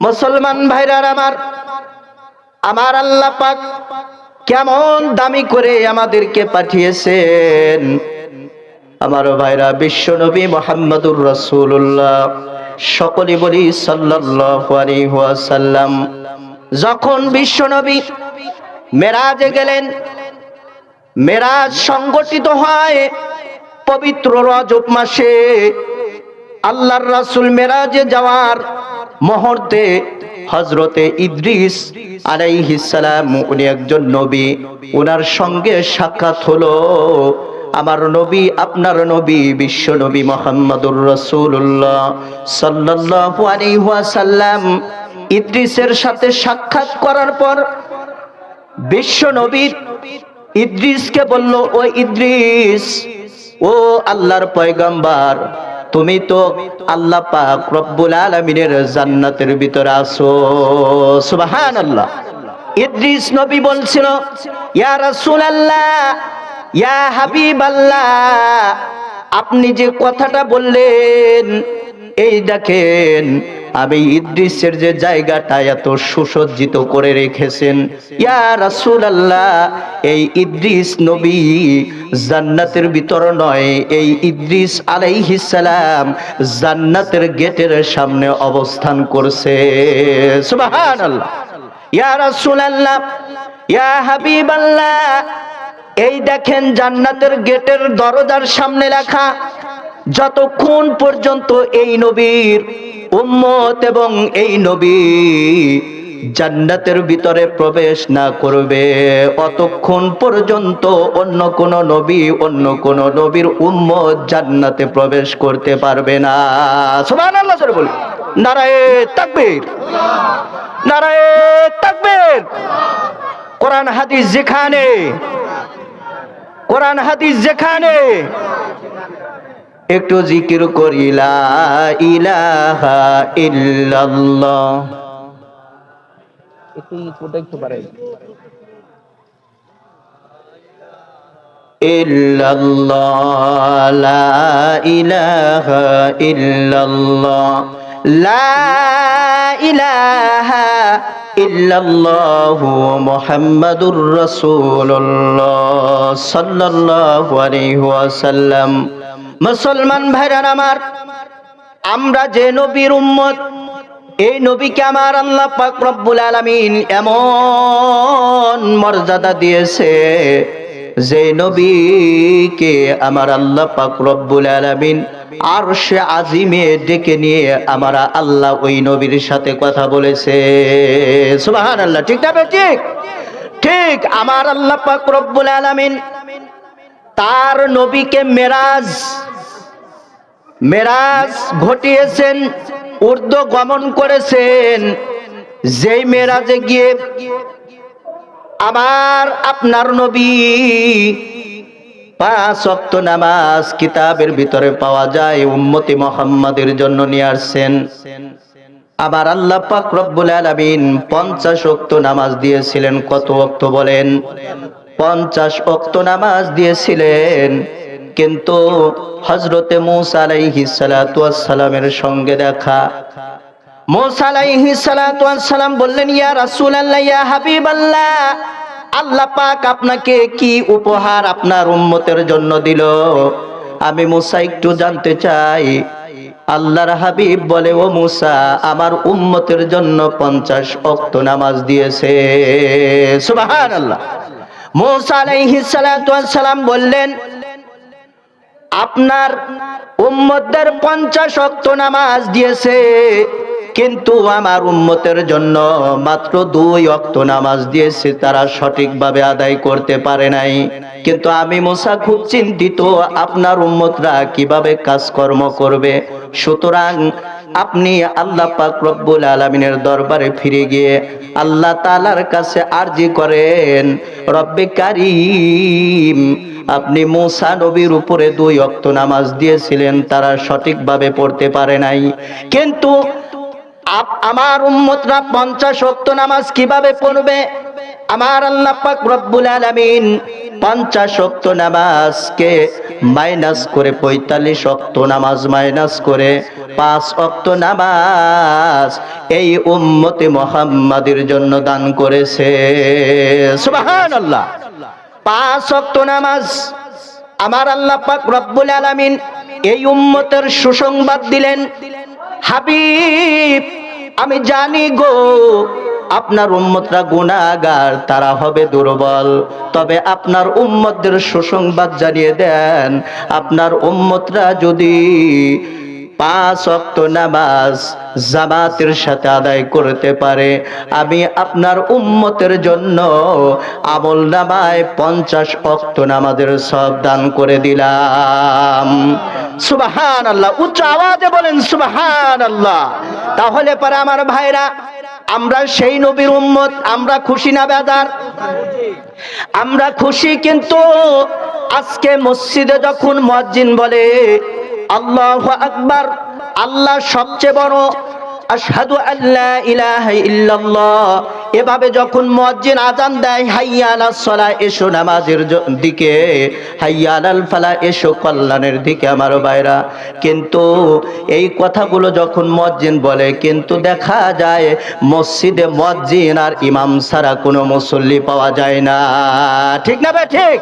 মুসলমান ভাইরার আমার আমার আল্লাহ পাক কেমন দামি করে আমাদেরকে পাঠিয়েছেন। আমার ভাইরা বিশ্ব নবী মোহাম্মদুর রসুল্লাহ সকলে বলি ওয়াসাল্লাম। যখন বিশ্ব নবী মেরাজে গেলেন, মেরাজ সংগঠিত হয় পবিত্র রজব মাসে। আল্লাহর রাসূল মেরাজে যাওয়ার মুহূর্তে হজরতে ইদ্রিস আলাইহিস সালাম, উনি একজন নবী। ওনার সঙ্গে সাক্ষাৎ হলো, আমার নবী, আপনার নবী, বিশ্ব নবী মোহাম্মদুর রসুল্লাহ সাল্লাল্লাহু আলাইহি ওয়াসাল্লাম। ইদ্রিসের সাথে সাক্ষাৎ করার পর বিশ্ব নবী ইদ্রিসকে বলল ও ইদ্রিস, ও আল্লাহর পয়গম্বর তুমি তো আল্লাহ পাক রব্বুল আলামিনের জান্নাতের ভিতরে আছো। সুবহানাল্লাহ। ইদ্রিস নবী বলছিল, ইয়া রাসূলুল্লাহ, ইয়া হাবিবাল্লাহ, আপনি যে কথাটা বললেন, এই দেখেন আমি ইদ্রিসের যে জায়গাটা এত সুসজ্জিত করে রেখেছেন। ইয়া রাসূলুল্লাহ, এই ইদ্রিস নবী জান্নাতের ভিতর নয়, এই ইদ্রিস আলাইহিস সালাম জান্নাতের গেটের সামনে অবস্থান করছে। সুবহানাল্লাহ। ইয়া রাসূলুল্লাহ, ইয়া হাবিবাল্লাহ, এই দেখেন জান্নাতের গেটের দরজার সামনে লেখা যতক্ষণ পর্যন্ত এই নবীর উম্মত এবং এই নবী জান্নাতের ভিতরে প্রবেশ না করবে, অতক্ষণ পর্যন্ত অন্য কোন নবী, অন্য কোন নবীর উম্মত জান্নাতে প্রবেশ করতে পারবে না। সুবহানাল্লাহ সরে বলি নারায়ে তাকবীর। নারায়ে তাকবীর। কোরআন হাদিস যেখানে, কোরআন হাদিস যেখানে একটু জিকির করিলা ইলাহা ইল্লাল্লাহ। একটু কোটা একটু পারে ইল্লাল্লাহ লা ইলাহা ইল্লাল্লাহ। লা ইলাহা ইল্লাল্লাহু মুহাম্মাদুর রাসূলুল্লাহ সাল্লাল্লাহু আলাইহি ওয়াসাল্লাম। মুসলমান ভাইরা আমার, আমরা যে নবীর উম্মত, এই নবীকে আমার আল্লাহ পাক রব্বুল আলামিন এমন মর্যাদা দিয়েছে যে নবীকে আমার আল্লাহ পাক রব্বুল আলামিন আর সে আজিমে ডেকে নিয়ে আমার আল্লাহ ওই নবীর সাথে কথা বলেছে। সুবহানাল্লাহ, ঠিক না ঠিক? ঠিক, আমার আল্লাহ পাক রব্বুল আলামিন তার নবীকে মেরাজ মেরাজ ঘটিয়েছেন, ঊর্ধ্ব গমন করেছেন। যেই মেরাজে গিয়ে আমার আপনার নবী পাঁচ অক্ত নামাজ কিতাবের ভিতরে পাওয়া যায়, উম্মতি মোহাম্মদের জন্য নিয়ে আসছেন। আবার আল্লাহ পাক রব্বুল আলামিন পঞ্চাশ অক্ত নামাজ দিয়েছিলেন। কত অক্ত বলেন? পঞ্চাশ অক্ত নামাজ দিয়েছিলেন। কিন্তু হজরতে মুসা সালামের সঙ্গে দেখা। বললেন, ইয়া রাসূলুল্লাহ, ইয়া হাবিবাল্লাহ, আল্লাহ পাক আপনাকে কি উপহার আপনার উম্মতের জন্য দিল? আমি মুসা একটু জানতে চাই। আল্লাহর হাবিব বলে, ও মুসা, আমার উম্মতের জন্য পঞ্চাশ অক্ত নামাজ দিয়েছে। সুবহানাল্লাহ। মুসা আলাইহিস সালাম বললেন আপনার উম্মতদের পঞ্চাশ অক্ত নামাজ দিয়েছে, কিন্তু আমার উম্মতের জন্য মাত্র দুই অক্ত নামাজ দিয়েছে, তারা সঠিকভাবে আদায় করতে পারে নাই। কিন্তু আমি মোসা খুব চিন্তিত, আপনার উম্মতরা কীভাবে কাজকর্ম করবে? সুতরাং আপনি আল্লাহ পাক রব্বুল আলমিনের দরবারে ফিরে গিয়ে আল্লাহ তালার কাছে আরজি করেন, রব্বে কারিম, আপনি মুসা নবীর উপরে দুই অক্ত নামাজ দিয়েছিলেন, তারা সঠিকভাবে পড়তে পারে নাই। কিন্তু আমার উম্মতরা পঞ্চাশ অক্ত নামাজ কীভাবে পড়বে? আমার আল্লাহ পাক রব্বুল আলামিন পঞ্চাশ অক্ত নামাজকে মাইনাস করে পঁয়তাল্লিশ অক্ত নামাজ মাইনাস করে পাঁচ অক্ত নামাজ এই উম্মতে মোহাম্মদের জন্য দান করেছে। সুবাহান আল্লাহ পাঁচ অক্ত নামাজ আমার আল্লাহ পাক রব্বুল আলামিন এই উম্মতের সুসংবাদ দিলেন। হাবিব, আমি জানি গো আপনার উম্মতরা গুণাগার তারা হবে দুর্বল। তবে আপনার উম্মতদের সুসংবাদ জানিয়ে দেন, আপনার উম্মতরা যদি পাঁচ অক্ত নামাজ জামাতের সাথে আদায় করতে পারে, আমি আপনার উম্মতের জন্য আমল নামায় পঞ্চাশ অক্ত নামাজের সব দান করে দিলাম। সুবাহান আল্লাহ উচ্চ আওয়াজে বলেন সুবাহান আল্লাহ তাহলে পরে আমার ভাইরা আমরা সেই নবীর উম্মত, আমরা খুশি না বেদার? আমরা খুশি কিন্তু আজকে মসজিদে যখন মসজিদ বলে, আল্লাহ আকবার, আল্লাহ সবচেয়ে বড় আশহাদু আল্লাহ ইলাহা ইল্লাল্লাহ। এভাবে যখন মুয়াজ্জিন আজান দেয়, হাইয়া আলাস সালাহ এসো নামাজের দিকে। হাইয়া আলাল ফালা, এসো কল্যাণের দিকে আমার ভাইরা। কিন্তু এই কথাগুলো যখন মুয়াজ্জিন বলে, কিন্তু দেখা যায় মসজিদে মুয়াজ্জিন আর ইমাম ছাড়া কোনো মুসল্লি পাওয়া যায় না। ঠিক না ভাই, ঠিক?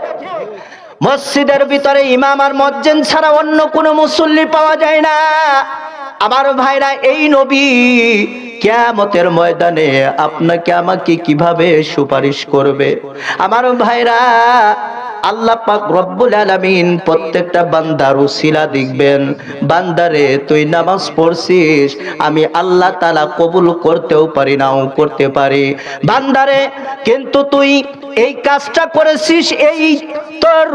মসজিদের ভিতরে ইমাম আর মজ্জেন ছাড়া অন্য কোনো মুসল্লি পাওয়া যায় না। আমার ভাইরা এই নবী কেয়ামতের ময়দানে আপনাকে আমাকে কীভাবে সুপারিশ করবে? আমার ভাইরা আল্লাহ পাক রব্বুল আলামিন প্রত্যেকটা বান্দার উসিলা দেখবেন। বান্দারে, তুই নামাজ পড়ছিস, আমি আল্লাহ কবুল করতেও পারি নাও করতে পারি। বান্দারে, কিন্তু তুই এই কাজটা করেছিস, এই তোর,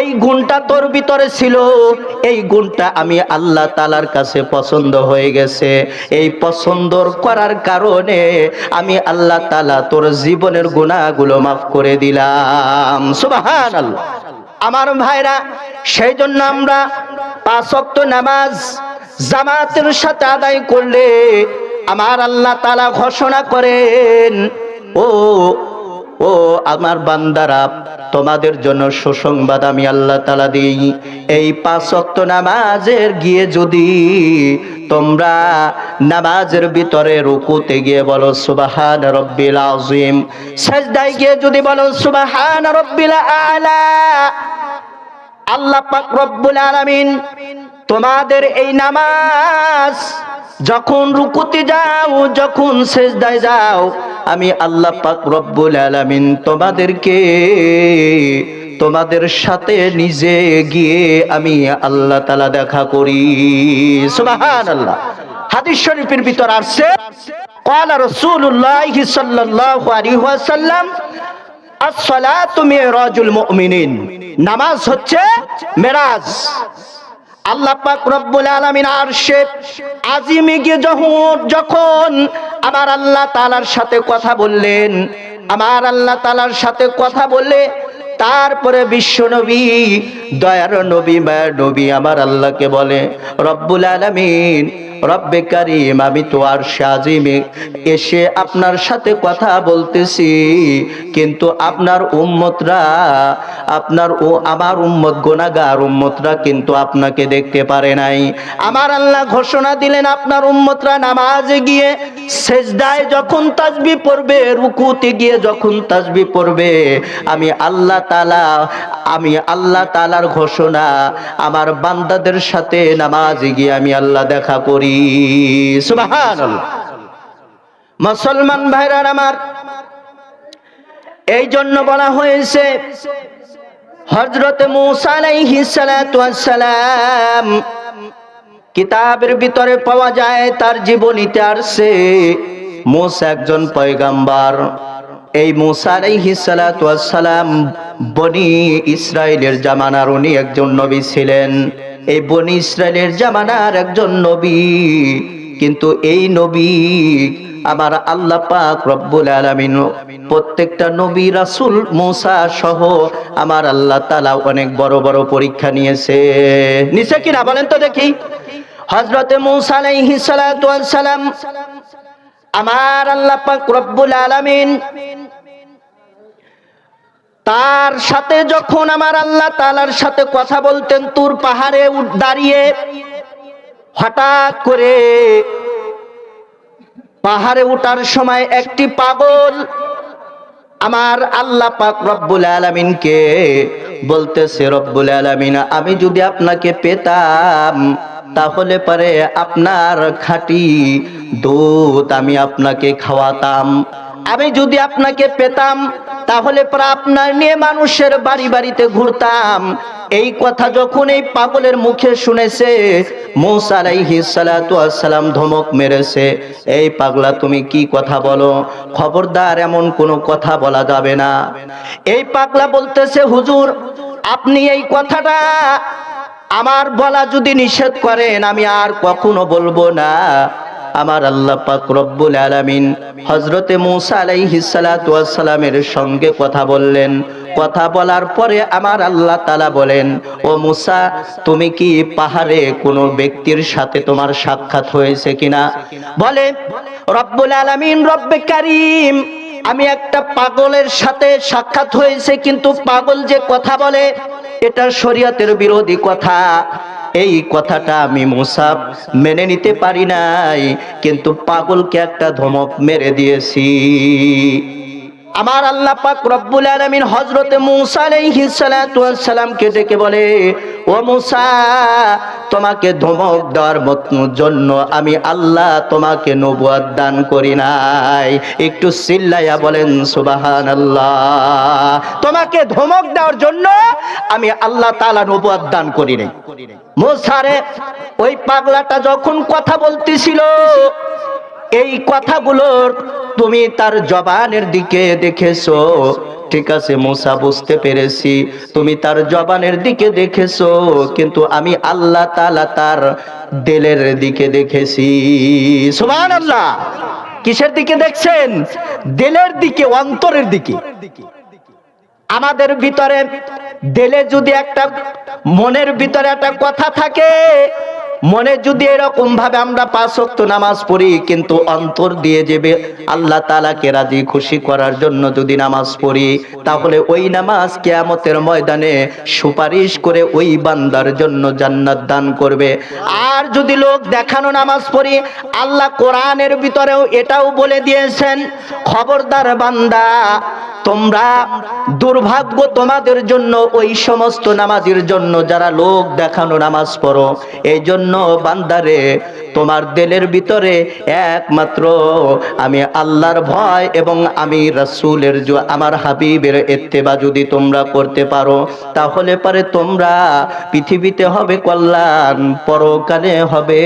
এই গুণটা তোর ভিতরে ছিল। এই গুণটা আমি আল্লাহ তালার কাছে পছন্দ হয়ে গেছে। এই পছন্দ করার কারণে আমি আল্লাহ তালা তোর জীবনের গুণাগুলো মাফ করে দিলাম। আল্লাহ আমার ভাইরা সেই জন্য আমরা পাঁচক্ত নামাজ জামাতের সাথে আদায় করলে আমার আল্লাহ তালা ঘোষণা করেন, ও ও আমার বান্দারা তোমাদের জন্য সুসংবাদ আমি আল্লাহ তালা দিই। এই পাঁচ ওয়াক্ত নামাজের গিয়ে যদি তোমরা নামাজের ভিতরে রুকুতে গিয়ে বলো, সুবাহান রব্বিল আজিম সাজদায় গিয়ে যদি বলো, সুবাহান রব্বিল আলা। আল্লাহ পাক রব্বুল আলামিন তোমাদের এই নামাজ যখন রুকুতে যাও, যখন সেজদায় যাও আমি আল্লাহ পাক রব্বুল আলামিন তোমাদেরকে তোমাদের সাথে নিজে গিয়ে আমি আল্লাহ তালা দেখা করি সুবাহান আল্লাহ হাদিস শরীফের ভিতর আসছে قال رسول الله صلى الله عليه وسلم আসসালাতু মিরাজুল মুমিনিন নামাজ হচ্ছে মেরাজ আল্লাহ পাক রব্বুল আলামিন আরশে আজিমে গিয়ে যখন যখন আমার আল্লাহ তালার সাথে কথা বললেন। আমার আল্লাহ তালার সাথে কথা বললে তারপরে বিশ্ব নবী, দয়ার নবী, মায়ের নবী আমার আল্লাহকে বলে, রব্বুল আলামিন, রব্বে কারিম, আমি তো আর সাজিমে এসে আপনার সাথে কথা বলতেছি, কিন্তু আপনার উম্মতরা, আপনার ও আমার উম্মত গোনাগার উম্মতরা কিন্তু আপনাকে দেখতে পারে নাই। আমার আল্লাহ ঘোষণা দিলেন, আপনার উম্মতরা নামাজে গিয়ে সেজদায় যখন তাজবি পড়বে, রুকুতে গিয়ে যখন তাজবি পড়বে, আমি আল্লাহ তালা আমি আল্লাহ তালার ঘোষণা, আমার বান্দাদের সাথে নামাজে গিয়ে আমি আল্লাহ দেখা করি। মুসলমান ভাইরার আমার, এই জন্য বলা হয়েছে হজরত মুসা আলাইহিস সালাতু ওয়াস সালাম কিতাবের ভিতরে পাওয়া যায়, তার জীবনীতে আসছে, মুসা একজন পয়গাম্বার। এই মুসা সালাম বনি ইসরায়েলের জামানার উনি একজন নবী ছিলেন। এই বনি ইসরায়েলের জামানার একজন নবী। কিন্তু এই নবী আমার আল্লাহ পাক রব্বুল আলামিন প্রত্যেকটা নবী রাসূল মুসা সহ আমার আল্লাহ তাআলা অনেক বড় বড় পরীক্ষা নিয়েছে। নিছে কিনা বলেন তো দেখি। হযরতে মুসা আলাইহিস সালাম আমার আল্লাহ পাক রব্বুল আলামিন তার সাথে যখন আমার আল্লাহ তালার সাথে কথা বলতেন তুর পাহাড়ে দাঁড়িয়ে, হঠাৎ করে পাহাড়ে উঠার সময় একটি পাগল আমার আল্লাহ পাক রব্বুল আলামিনকে বলতেছে, রব্বুল আলামিন, আমি যদি আপনাকে পেতাম তাহলে পরে আপনার খাঁটি দুধ আমি আপনাকে খাওয়াতাম। আমি যদি আপনাকে পেতাম, তাহলে পরে আপনার নিয়ে মানুষের বাড়ি বাড়িতে ঘুরতাম। এই কথা যখন এই পাগলের মুখে শুনেছে সালাম ধমক মেরেছে। এই পাগলা, তুমি কি কথা বলো? খবরদার এমন কোনো কথা বলা যাবে না। এই পাগলা বলতেছে, হুজুর, আপনি এই কথাটা আমার বলা যদি নিষেধ করেন, আমি আর কখনো বলব না। আমার আল্লাহ পাক রব্বুল আলামিন হযরতে মূসা আলাইহিস সালাতু সালামের সঙ্গে কথা বললেন। কথা বলার পরে আমার আল্লাহ তাআলা বলেন, ও মূসা, তুমি কি পাহাড়ে কোনো ব্যক্তির সাথে তোমার সাক্ষাৎ হয়েছে কিনা? বলে, রব্বুল আলামিন, রব্বে কারীম, আমি একটা পাগলের সাথে সাক্ষাৎ হয়েছে, কিন্তু পাগল যে কথা বলে এটা শরিয়াতের বিরোধী কথা। এই কথাটা আমি মুসাফ মেনে নিতে পারি নাই, কিন্তু পাগলকে একটা ধমক মেরে দিয়েছি। আমার আল্লাহ পাক রব্বুল আলামিন হযরতে মূসা আলাইহিস সালাতু ওয়াস ডেকে বলে, ও মূসা, তোমাকে ধমক দেওয়ার জন্য আমি আল্লাহ তোমাকে নবুয়াত দান করি নাই। একটু চিল্লাইয়া বলেন, সুবহানাল্লাহ। তোমাকে ধমক দেওয়ার জন্য আমি আল্লাহ তাআলা নবুয়াত দান করি নাই। মোসারে ওই পাগলাটা যখন কথা বলতেছিল এই কথাগুলোর তুমি তার জবানের দিকে দেখেছ। ঠিক আছে, মোসা, বুঝতে পেরেছি। তুমি তার জবানের দিকে দেখেছ, কিন্তু আমি আল্লাহ তালা তার দেলের দিকে দেখেছি। সুমান আল্লাহ কিসের দিকে দেখছেন? দেলের দিকে, অন্তরের দিকে। আমাদের ভিতরে দিলে যদি একটা মনের ভিতরে একটা কথা থাকে মনে যদি এরকম ভাবে আমরা পাঁচ ওয়াক্ত নামাজ পড়ি, কিন্তু অন্তর দিয়ে যাবে আল্লাহ তালাকে রাজি খুশি করার জন্য যদি নামাজ পড়ি, তাহলে ওই নামাজ কেয়ামতের ময়দানে সুপারিশ করে ওই বান্দার জন্য জান্নাত দান করবে। আর যদি লোক দেখানো নামাজ পড়ি, আল্লাহ কোরআনের ভিতরেও এটাও বলে দিয়েছেন, খবরদার বান্দা, তোমরা দুর্ভাগ্য তোমাদের জন্য ওই সমস্ত নামাজের জন্য যারা লোক দেখানো নামাজ পড়ো এই জন্য বান্দারে, তোমার দিলের ভিতরে একমাত্র আমি আল্লাহর ভয় এবং আমি রাসূলের আমার হাবিবের ইত্তেবা যদি তোমরা করতে পারো, তাহলে পারে তোমরা পৃথিবীতে হবে কল্যাণ, পরকালে হবে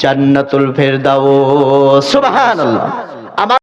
জান্নাতুল ফেরদাউস। সুবহানাল্লাহ।